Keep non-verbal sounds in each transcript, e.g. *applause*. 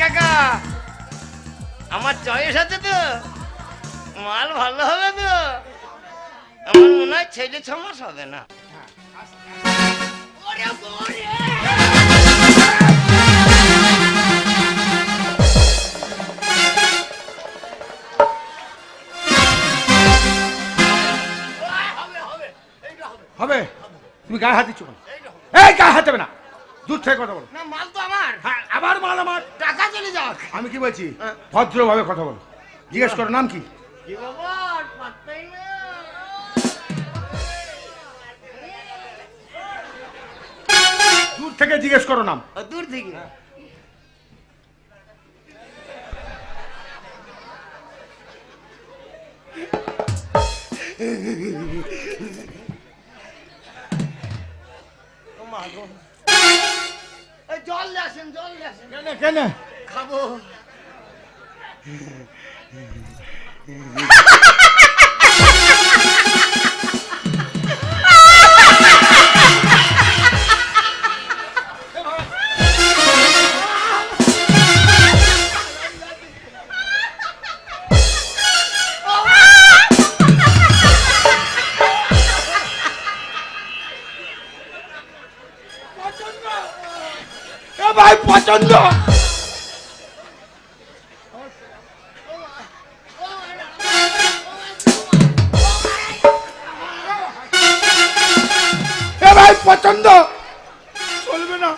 কাকা। আমার চয়েস আছে তো মাল ভালো হবে তো। আমার মনে হয় ছেলে ছ মাস হবে না। হবে, হবে, এইটা হবে, হবে। তুমি গায়ে হাত দিচ্ছ কেন? এইটা হবে। এই গায়ে হাত দেবে না। দূর থেকে কথা বলো। না মাল তো আমার। হ্যাঁ আবার মাল আমার। চলে যাক। আমি কি বলছি? হ্যাঁ। ভদ্রভাবে কথা বলো। জিজ্ঞেস করো নাম কি? দূর থেকে জিজ্ঞেস করো নাম। দূর থেকে। এই জল আসেন জল আসেন। কেন কেন? খাব এ ভাই পছন্দ এ ভাই পছন্দ? চলবে না।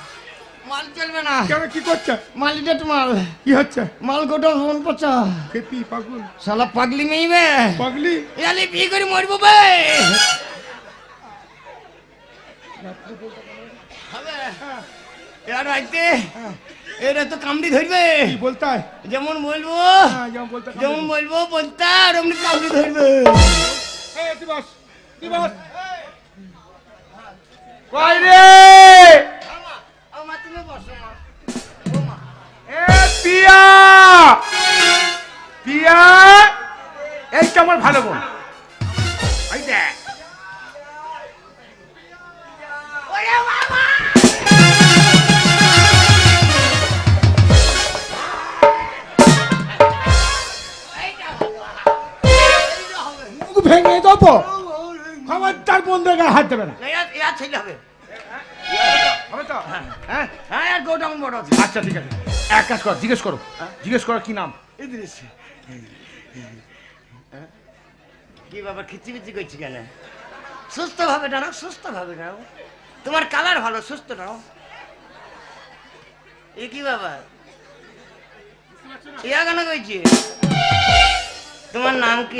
মাল চলবে না। কেন কি করছে? মাল ডেট মাল। কি হচ্ছে? মাল গোটা পচা। খেপি পাগল। শালা পাগলি মেইবে পাগলি? ইয়ালি করে মরবো বে। হবে। এর রাইতে এরা তো কামড়ি ধরবে। কি বলতে যেমন বলব হ্যাঁ, যেমন বলব বলতে আর অমনি কামড়ি ধরবে। এই দিবস দিবস কই রে? আমার তুমি বসো মা। এ পিয়া! পিয়া! এইটা আমার ভালো বোন। এই দেখ। ভেঙে দেবো। খবরদার বন্ধুর গায়ে হাত দেবে না। আচ্ছা ঠিক আছে। এক কাজ কর জিজ্ঞেস করো। জিজ্ঞেস করো কি নাম? ইদ্রিস। কি বাবা খিচিবিচি করছি কেন? সুস্থ ভাবে দাঁড়াও সুস্থ ভাবে দাঁড়াও তোমার কালার ভালো সুস্থ দাঁড়াও এ কি বাবা? ইয়া কেন কইছি? তোমার নাম কি?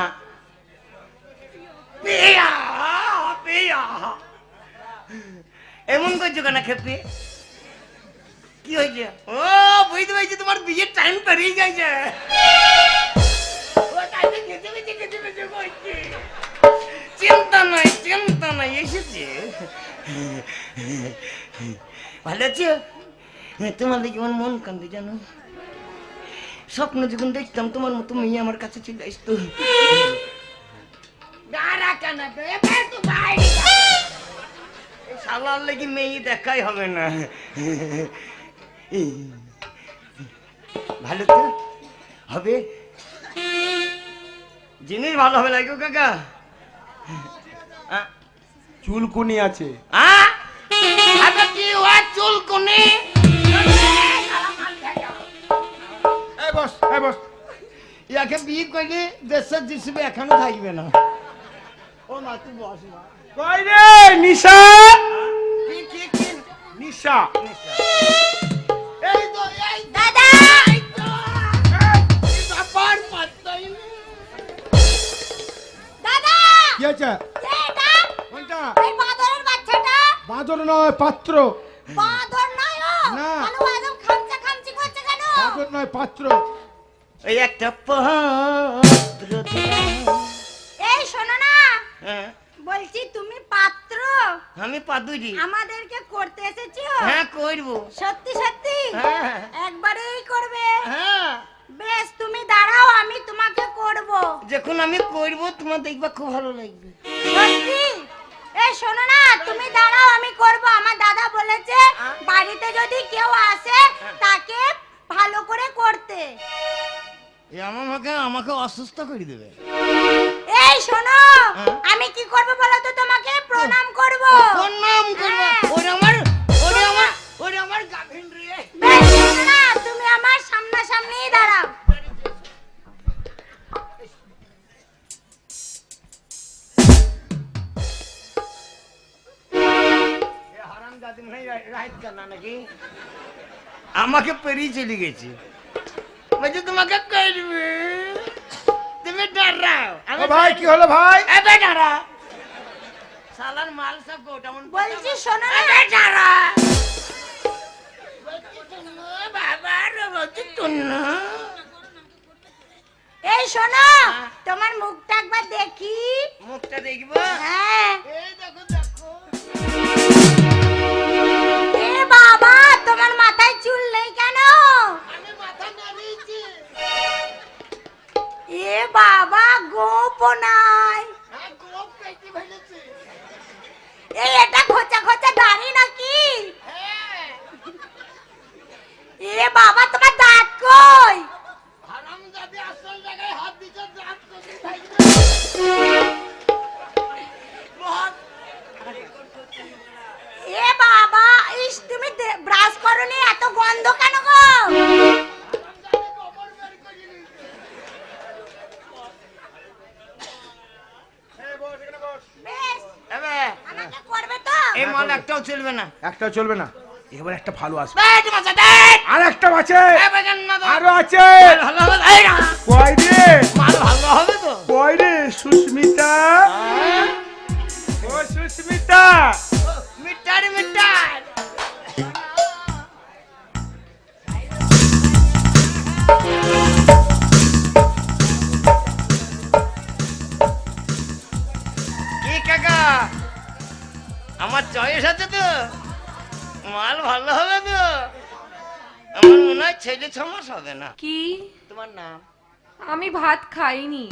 আ? পিয়া পিয়া। এমন করছ কেন খেপি? কি হয়েছে? ও, বুঝতে পারছি, তোমার বিয়ের টাইম পেরিয়ে গেছে। চিন্তা নাই চিন্তা নাই, এসেছে। ভালো আছো? তোমার দেখি আমার মন কান্দে জানো স্বপ্ন যখন দেখতাম, তোমার মতো মেয়ে আমার কাছে চলে আসতো। শালার লেগে মেয়ে দেখাই হবে না। ভালো তো? হবে? জিনিস ভালো হবে লাগো কাকা? চুলকুনি আছে? আচ্ছা কি চুল কোনে এই বস এই বস। ইয়াকে বিয়ে করলে দেশের জিসিবে এখানে থাকবে না। ও মা তুই বস না কই রে নিশা? কি কি কি? নিশা। এই কি আছে? কোনটা? এই বাঁদরের বাচ্চাটা? বাঁদর নয় পাত্র। বাঁদর নয় ও! না। একদম খামচা খামচি করছে কেন? বাঁদর নয় পাত্র। ওই একটা পাত্র। এই শোনো না। হ্যাঁ। বলছি তুমি পাত্র? আমি পাদুরি। আমাদেরকে করতে এসেছ? হ্যাঁ করব। সত্যি সত্যি? হ্যাঁ। একবারেই করবে? হ্যাঁ। বেশ তুমি দাঁড়াও আমি তোমাকে করব। যখন আমি করব তোমার দেখবা খুব ভালো লাগবে। সত্যি? এ শোনো না তুমি দাঁড়াও আমি করব। আমার দাদা বলেছে বাড়িতে যদি কেউ আসে হ্যাঁ। তাকে ভালো করে করতে। এ আমাকে আমাকে অসুস্থ করে দেবে। এই শোনো হ্যাঁ। আমি কি করব বলো তো তোমাকে? প্রণাম করব। কোন আমাকে পেরিয়ে চলে গেছে। বলছে তোমাকে করবে? তুমি ডরাও ও ভাই কি হলো ভাই? এবে ডরা সালার মাল সব গোটাউন বলছি শোনো না। এবে ডরা বাবা রে বলছি টুন্নু। এই শোনো তোমার মুখটা একবার দেখি। মুখটা দেখব? হ্যাঁ। এই মাল একটাও চলবে না। একটাও চলবে না। এবার একটা ভালো আসবে। আর একটা আছে। আরও আছে। কয় রে? মাল ভালো হবে তো। কয় রে সুস্মিতা? ও সুস্মিতা? Meter meter. আমার চয়েস আছে তো। মাল ভালো হবে তো। আমার মনে হয় ছেলে ছ মাস হবে না। কি? তোমার নাম? আমি ভাত খাইনি।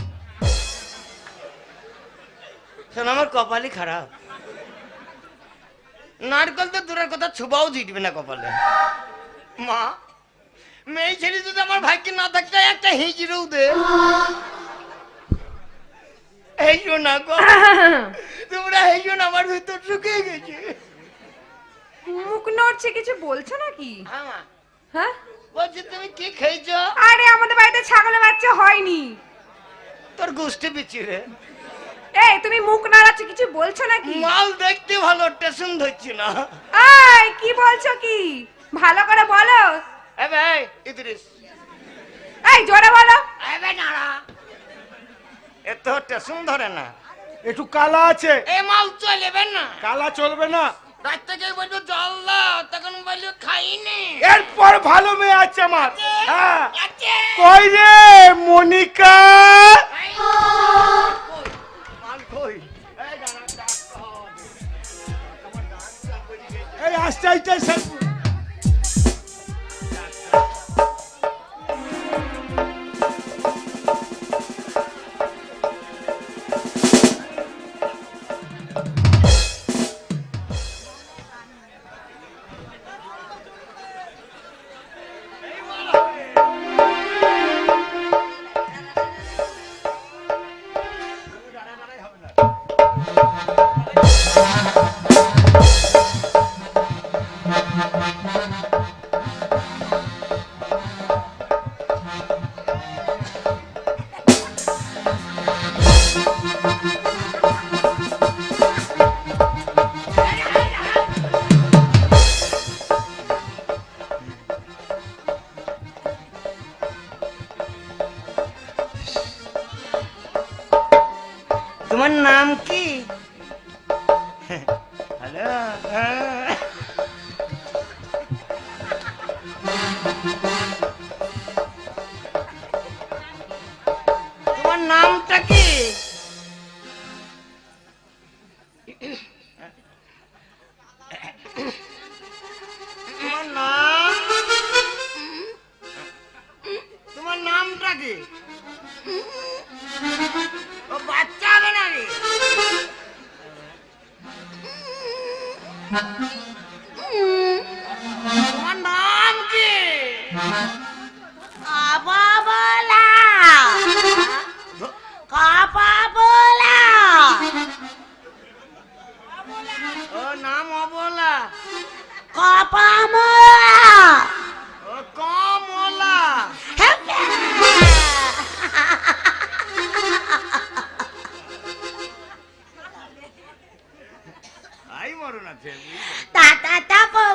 শোন আমার কপালই খারাপ। নারকল তো দূরের কথা ছোবাও জিটবে না কপালে। মা মেয়ে ছেলে যদি আমার ভাগ্যে না থাকতে একটা হিজড়েও দে। এই না গো। *laughs* তোমরা এই আমার ভিতর শুকিয়ে গেছে। মুখ নড়ছে কিছু বলছো নাকি? হ্যাঁ। হ্যাঁ? বলছি তুমি কি খেয়েছো? আরে আমাদের বাড়িতে ছাগলের বাচ্চা হয়নি। তোর গোষ্ঠী বিচিরে এই তুমি মুখ নাড়াচ্ছ কিছু বলছো নাকি? মাল দেখতে ভালো টেনশন ধরছি না। আই কি বলছো কি? ভালো করে বলো। এ ভাই ইদ্রিস। এই জোরে বলো। এবে নাড়া। এত টেনশন ধরে না। একটু কালা আছে। এ মাল চলেবে না। কালা চলবে না। রাত থেকে বলব জল দাও। তখন বলব খাইনি। এরপর ভালো মেয়ে আছে আমার। হ্যাঁ। কই রে মনিকা? এই, মাল কই?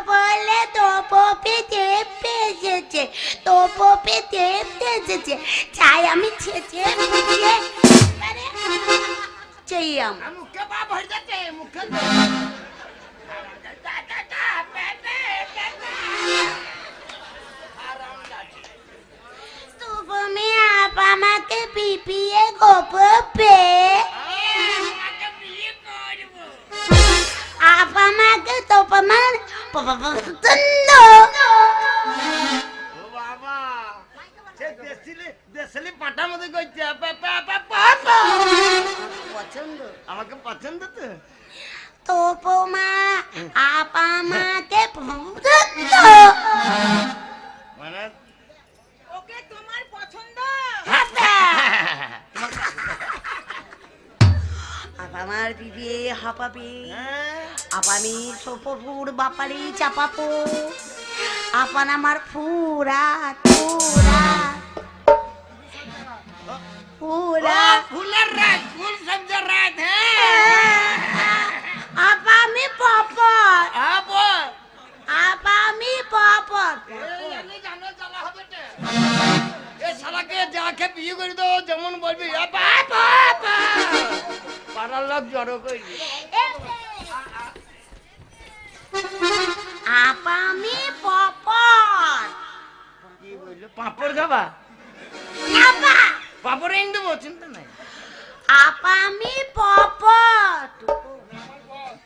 বলে তো পপে চেপে এসেছে তো পপে চেপে এসেছে চাই আমি ছেচে মুখে তুমি আপ আমাকে পিপিয়ে গোপে আপ পাপা পছন্দ? আমাকে পছন্দ তো? তোপমা আপ আমাকে পছন্দ? মানে ওকে তোমার পছন্দ? আমার হাপাপি হ্যাঁ? আপানি সোপপুর বাপারি চাপাপো। আপান আমার ফুরা ফুরা। ফুরা। ফুলের রাত ফুল সবজের রাত হ্যাঁ। আপা আমি পপর আপা আপা আমি পপর এ শালাকে যাকে বিয়ে করে দাও যেমন বলবি আপা আপা পাড়ার লোক জড়ো করবি আপা আমি পপর কি বলল? পাঁপড় খাবা? আপা। পাঁপড় এনে দেবো চিন্তা নাই। আপা আমি পপর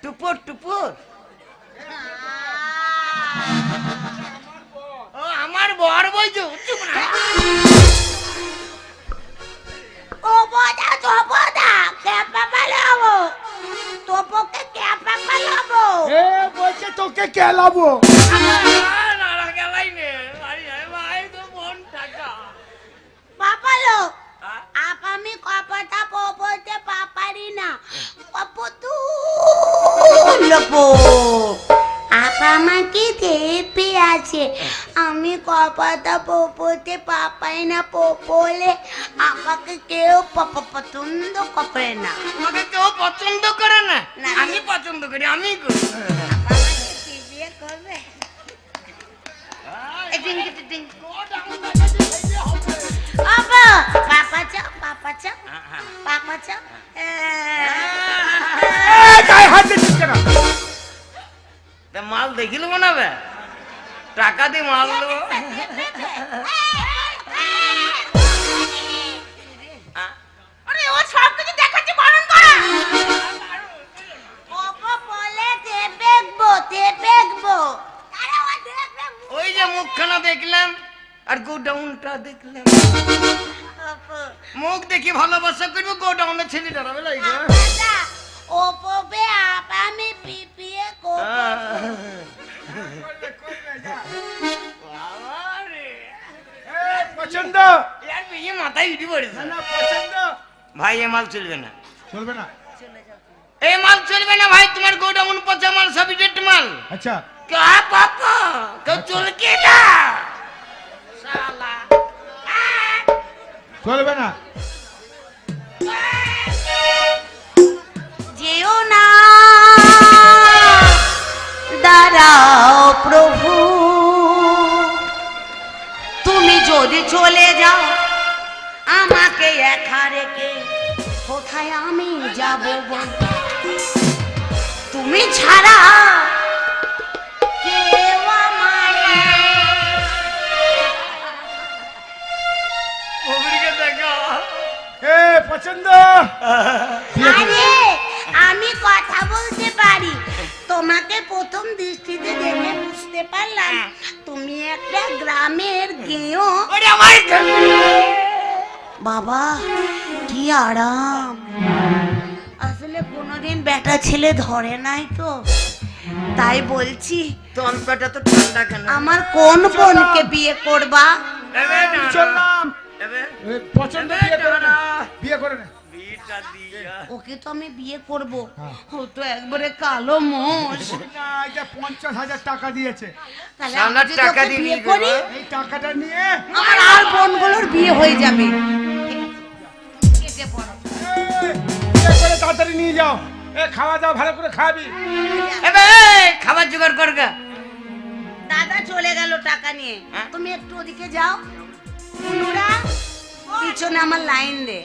টুপুর টুপুর। ও আমার বর বইছো চুপ না ও বোদা তো পালাবো এ বলছে তোকে কেলাবো পাপালো? আপ আমি কপাটা পপতে পাপারি না। কপতু। লপো আপ আমাকে দেপে আছে। আমি কপাটা পপতে পাপাই না পপলে আমাকে কেউ পছন্দ করে না। তোমাকে কেউ পছন্দ করে না? না। আমি পছন্দ করি আমি করি। আমাকে বিয়ে করবে। বাবা মাল দেখিল বানাবে টাকা দিয়ে মাল দেবো। দেখলাম আর গোডাউনটা দেখলাম। মুখ দেখি ভালোবাসা করব গোডাউনে ছেলে দাঁড়াবে লাগবে পাপা ও পবে আপ আমি পিপিয়ে এ, পছন্দ? ইয়ার বিয়ে মাথায় ইডি পড়েছে। না পছন্দ? ভাই এ মাল চলবে না। চলবে না? এই মাল চলবে না ভাই তোমার গোডাউন পচা মাল সবই ডেট মাল। আচ্ছা। কে বাপ কেউ চুলকি না শালা চলবে না। যেও না। দাঁড়াও প্রভু। তুমি যদি চলে যাও আমাকে একা রেখে কোথায় আমি যাব তুমি ছাড়া আমি কথা বলতে পারি। তোমাকে প্রথম দৃষ্টিতে দেখে বুঝতে পারলাম হ্যাঁ। তুমি একটা গ্রামের গেও বাবা কি আরাম। আসলে কোনোদিন বেটা ছেলে ধরে নাই তো। তাই বলছি তন্ত্রটা তো ঠান্ডা কেন? আমার কোন বোনকে বিয়ে করবা? চললাম পছন্দ বিয়ে করে নে বিয়ে করে নে। ওকে তো আমি বিয়ে করব। ও তো একবারে কালো মোষ। না এটা পঞ্চাশ হাজার টাকা দিয়েছে। টাকা দিয়ে করি এই টাকাটা নিয়ে। আমার আর বোনগুলোর বিয়ে হয়ে যাবে। তাড়াতাড়ি নিয়ে যাও। এ খাওয়া দাওয়া ভালো করে খাবি। এবে খাবার জোগাড় কর গা দাদা চলে গেল টাকা নিয়ে। হ্যাঁ? তুমি একটু ওদিকে যাও। পিছনে আমার লাইন দে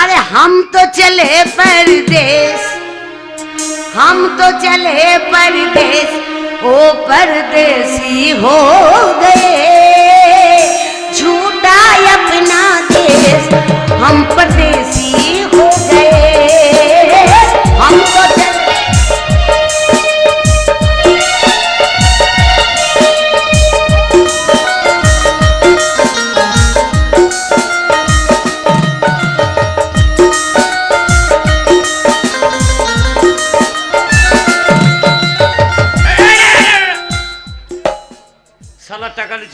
अरे हम तो चले परदेश हम तो चले परदेश ओ परदेसी हो गए छूटा अपना देश हम परदेसी हो गए हम तो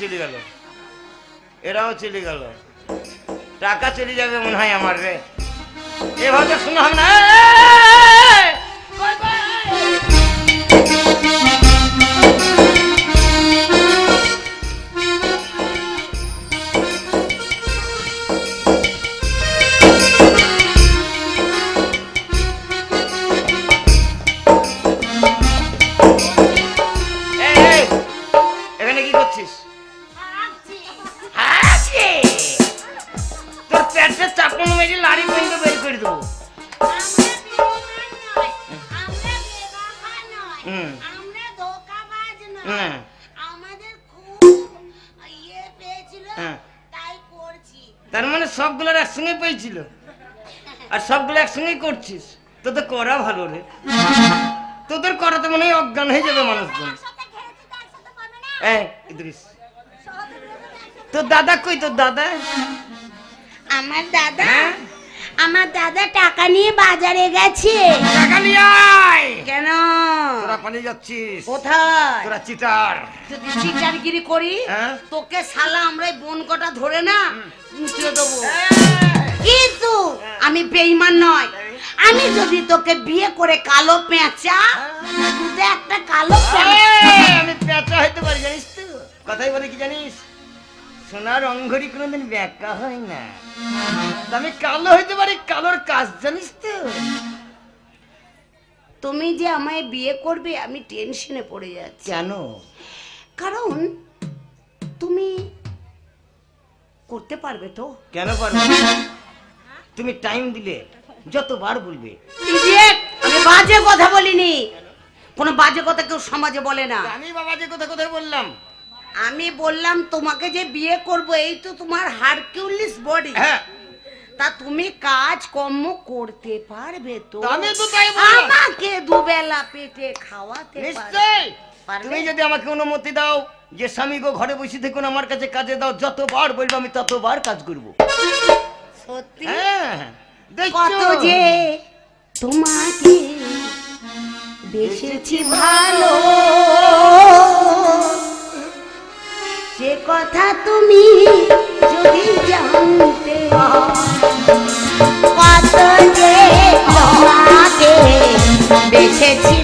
চলে গেল। এরাও চলে গেল। টাকা চলে যাবে মনে হয় আমার রে। এভাবে শোনা না আর সবগুলো একসঙ্গেই করছিস। তো তো করা ভালো রে। তোদের করাতে মনে হয় অজ্ঞান হয়ে যাবে মানুষজন। তো ইদ্রিস। তোর দাদা কই? তোর দাদা? আমার দাদা? হ্যাঁ? আমার দাদা টাকা নিয়ে বাজারে গেছে। টাকা নিয়ে আয়! কেন? তোরা পালিয়ে যাচ্ছিস? কোথায়? তোরা চিটার। যদি চিটারগিরি করি হ্যাঁ? তোকে শালা আমরা বোন কটা ধরে না মুচড়ে দেবো। কিন্তু আমি বেইমান নয়। আমি যদি তোকে বিয়ে করে কালো পেঁচা দুধে একটা কালো আমি পেঁচা হইতে পারি জানিস তো? কথাই বলে কি জানিস? সোনার অঙ্গরি কোনোদিন ব্যাকা হয় না। আমি কালো হইতে পারি কালোর কাজ জানিস তো? তুমি যে আমায় বিয়ে করবে আমি টেনশনে পড়ে যাচ্ছি। কেন? কারণ তুমি করতে পারবে তো? কেন পারব? তুমি টাইম দিলে যতবার বলবে! আমি বাজে কথা বলিনি। কোনো বাজে কথা কেউ সমাজে বলে না। আমি বাবা যে কথা কথা বললাম? আমি বললাম তোমাকে যে বিয়ে করব এই তো তোমার হারকিউলিস বডি হ্যাঁ। তা তুমি কাজ কর্ম করতে পারবে তো। আমি তো তাই বললাম। আমাকে দুবেলা পেটে খাওয়াতে পারবে। নিশ্চয় পারবে? তুমি যদি আমাকে অনুমতি দাও যে স্বামী গো ঘরে বসে থেকে আমার কাছে কাজে দাও যতবার বলব আমি ততবার কাজ করব। সত্যি? হ্যাঁ কত যে তোমাকে বেসেছি ভালো। সে কথা তুমি যদি জানতে কত যে তোমাকে বেসেছি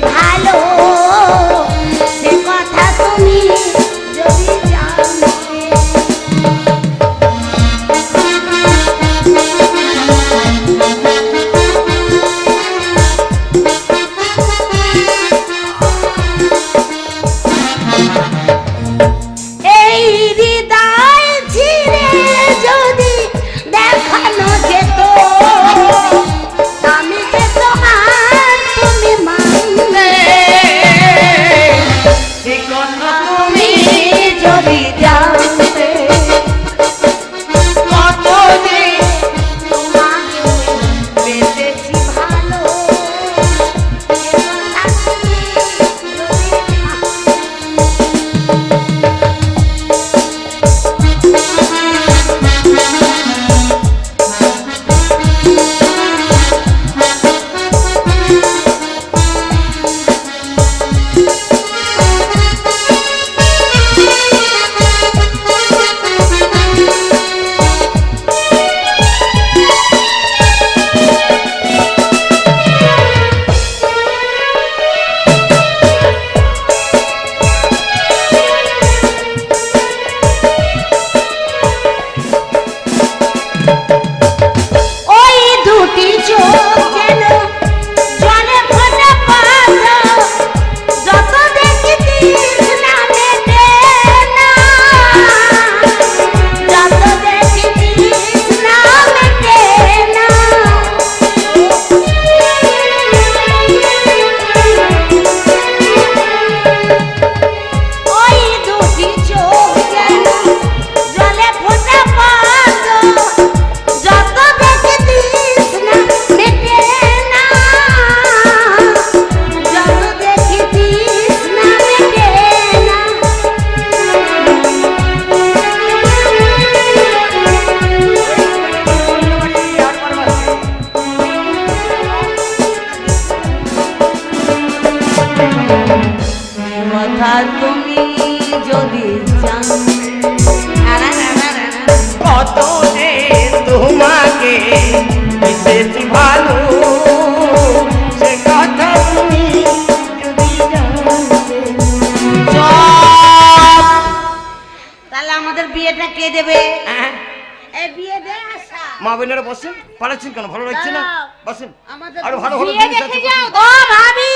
বসেন পালাচ্ছেন কেন? ভালো লাগছে না? বসেন। আমাদের আরও ভালো ভালো জিনিস আছে, ও ভাবি!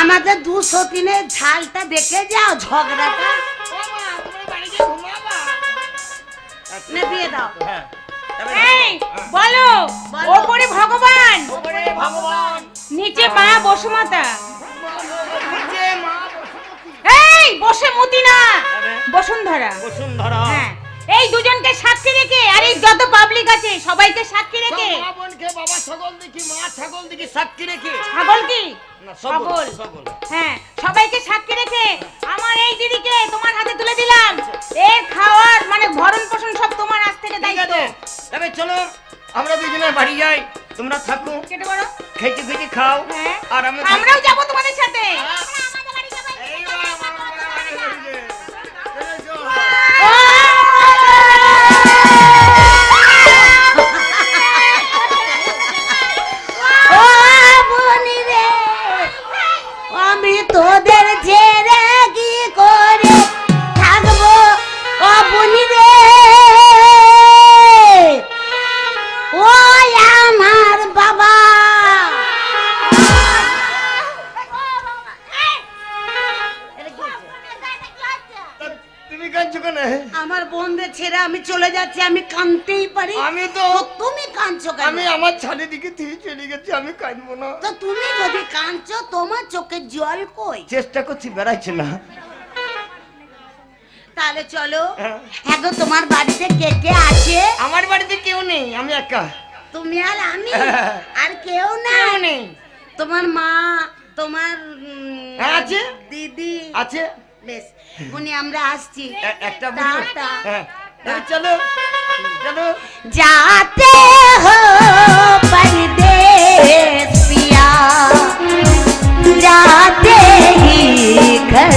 আমাদের দুশো তিনের ঝালটা দেখে যাও ঝগড়াটা। নে দিয়ে দাও। হ্যাঁ। বলো বলো। ওপরে ভগবান। ভগবান। নিচে মা বসুমাতা। এই বসে মতি না বসুন্ধরা। বসুন্ধরা। হ্যাঁ। এই দুজনকে সাক্ষী রেখে আর এই যত পাবলিক আছে সবাইকে সাক্ষী রেখে। মা বোনকে বাবা ছাগল দেখি মা ছাগল দেখি সাক্ষী রেখে। ছাগল কি? ছাগল। হ্যাঁ সবাইকে সাক্ষী রেখে আমার এই দিদিকে তোমার হাতে তুলে দিলাম। এর খাওয়ার মানে ভরণ পোষণ সব তোমার আজ থেকে দায়িত্ব। তবে চলো আমরা দুজনে বাড়ি যাই। তোমরা থাকো। কেটে বলো। খেতে খেতে খাও। হ্যাঁ। আর আমরাও যাব তোমাদের সাথে। আমি তো তুমি কাঁদছো কেন? আমি আমার ছাদের দিকে থেকে চলে গেছি আমি কাঁদবো না। তো তুমি যদি কাঁদছো তোমার চোখে জল কই? চেষ্টা করছি বেড়াচ্ছে না। তাহলে চলো হ্যাঁ। তোমার বাড়িতে কে কে আছে? আমার বাড়িতে কেউ নেই আমি একা। তুমি আর আমি। *laughs* আর কেউ না? কেউ নেই। তোমার মা তোমার হ্যাঁ, আছে। দিদি। আছে। বেশ উনি আমরা আসছি। একটা বুঝো টাটা। হ্যাঁ। चलो चलो। जाते हो परदेस पिया जाते ही घर